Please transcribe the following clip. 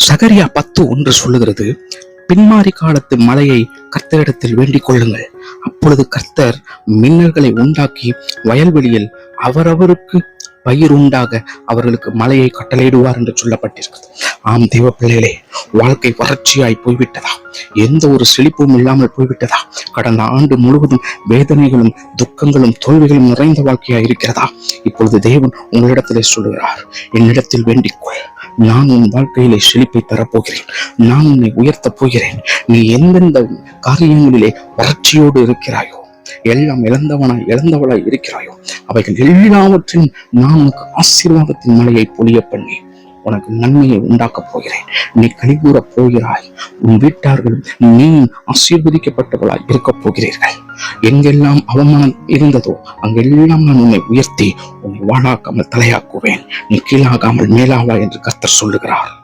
சகரியா பத்து ஒன்று சொல்லுகிறது பின்மாறி காலத்து மழையை கர்த்தரிடத்தில் வேண்டிக் கொள்ளுங்கள். அப்பொழுது கர்த்தர் மின்னல்களை உண்டாக்கி வயல்வெளியில் அவரவருக்கு பயிர் உண்டாக அவர்களுக்கு மழையை கட்டளையிடுவார் என்று சொல்லப்பட்டிருக்கிறது. ஆம் தெய்வ பிள்ளைகளே வாழ்க்கை வறட்சியாய் போய்விட்டதா? எந்த ஒரு செழிப்பும் இல்லாமல் போய்விட்டதா? கடந்த ஆண்டு முழுவதும் வேதனைகளும் துக்கங்களும் தோல்விகளும் நிறைந்த வாழ்க்கையாய் இருக்கிறதா? இப்பொழுது தேவன் உங்களிடத்திலே சொல்லுகிறார் என்னிடத்தில் வேண்டிக்கொள் நான் உன் வாழ்க்கையிலே செழிப்பை தரப்போகிறேன். நான் உன்னை உயர்த்தப் போகிறேன். நீ எந்தெந்த காரியங்களிலே வறட்சியோடு இருக்கிறாயோ எல்லாம் இழந்தவனாய் இழந்தவளாய் இருக்கிறாயோ அவைகள் எல்லாவற்றின் நான் உனக்கு ஆசீர்வாதத்தின் மலையை பொழிய பண்ணி உனக்கு நன்மையை உண்டாக்கப் போகிறேன். நீ கலிகூறப் போகிறாய். உன் வீட்டார்களும் நீ ஆசீர்வதிக்கப்பட்டவளாய் இருக்கப் போகிறீர்கள். எங்கெல்லாம் அவமானம் இருந்ததோ அங்கெல்லாம் நான் உன்னை உயர்த்தி உன்னை வாழாக்காமல் தலையாக்குவேன். நீ கீழாகாமல் மேலாவா என்று கர்த்தர் சொல்லுகிறார்.